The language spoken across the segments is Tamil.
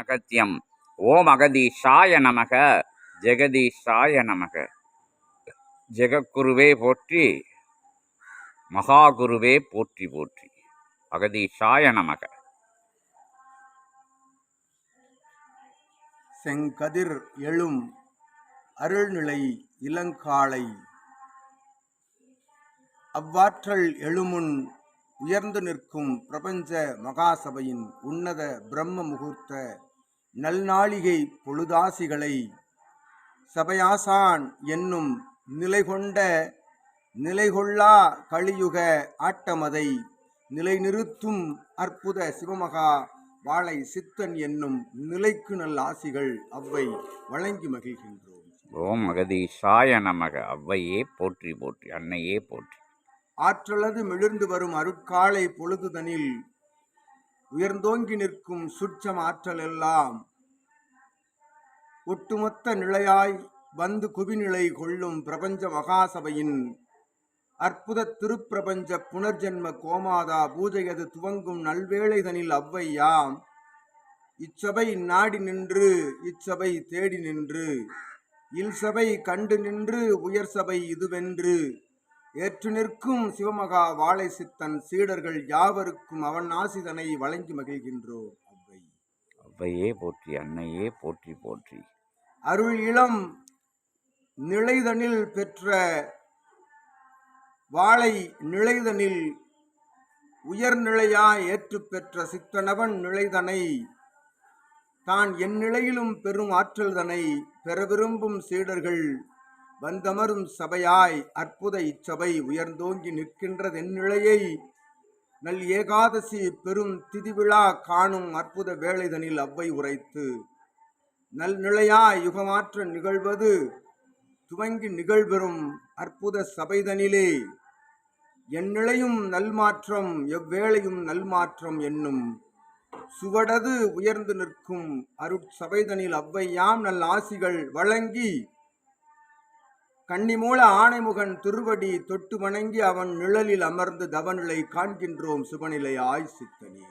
அகத்தியம். ஓம் அகதீஷாய நமக ஜெகதீஷாய நமக. ஜெகக்குருவே போற்றி மகாகுருவே போற்றி போற்றி. அகதீஷாய நமக. செங்கதிர் எழும் அருள்நிலை இளங்காலை அவ்வாற்றல் எழுமுன் உயர்ந்து நிற்கும் பிரபஞ்ச மகாசபையின் உன்னத பிரம்ம முகூர்த்த நல்நாளிகை பொழுதாசிகளை சபையாசான் என்னும் நிலைகொண்ட நிலைகொள்ளா கலியுக ஆட்டமதை நிலைநிறுத்தும் அற்புத சிவமகா வாழை சித்தன் என்னும் நிலைக்கு நல் ஆசிகள் அவ்வை வழங்கி மகிழ்கின்றோம். ஓம் மகதீஷாய நமக. அவ்வையே போற்றி போற்றி. அன்னையே போற்றி. ஆற்றலது மிளிர்ந்து வரும் அருட்காலை பொழுதுதனில் உயர்ந்தோங்கி நிற்கும் சுற்றம் ஆற்றல் எல்லாம் ஒட்டுமொத்த நிலையாய் வந்து குவிநிலை கொள்ளும் பிரபஞ்ச மகாசபையின் அற்புத திருப்பிரபஞ்ச புனர்ஜென்ம கோமாதா பூஜையது துவங்கும் நல்வேளைதனில் அவ்வையாம். இச்சபை நாடி நின்று இச்சபை தேடி நின்று இல்சபை கண்டு நின்று உயர் சபை இதுவென்று ஏற்று நிற்கும் சிவமகா வாழை சித்தன் சீடர்கள் யாவருக்கும் அவன் ஆசிதனை வழங்கி மகிழ்கின்றோம் அவ்வை. அவ்வையே போற்றி அன்னையே போற்றி போற்றி. அருள் இளம் நிலைதனில் பெற்ற வாளை நிலைதனில் உயர்நிலையாய் ஏற்று பெற்ற சித்தனவன் நிலைதனை தான் என் நிலையிலும் பெரும் ஆற்றல்தனை பெற விரும்பும் சீடர்கள் வந்தமரும் சபையாய் அற்புத இச்சபை உயர்ந்தோங்கி நிற்கின்றதென்னிழையை நல் ஏகாதசி பெரும் திதிவிழா காணும் அற்புத வேளைதனில் அவ்வை உரைத்து நல் நிலையாய் யுகமாற்ற நிகழ்வது துவங்கி நிகழ்பெறும் அற்புத சபைதனிலே. எந்நிலையும் நல்மாற்றம் எவ்வேளையும் நல்மாற்றம் என்னும் சுவடது உயர்ந்து நிற்கும் அருட்சபைதனில் அவ்வையாம் நல் ஆசிகள் வழங்கி கன்னிமூல ஆணைமுகன் திருவடி தொட்டு வணங்கி அவன் நிழலில் அமர்ந்து தவநிலை காண்கின்றோம் சுபநிலை ஆய் சித்தனே.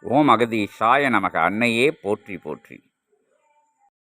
ஓம் அகதீஷாய நமக அன்னையே போற்றி போற்றி.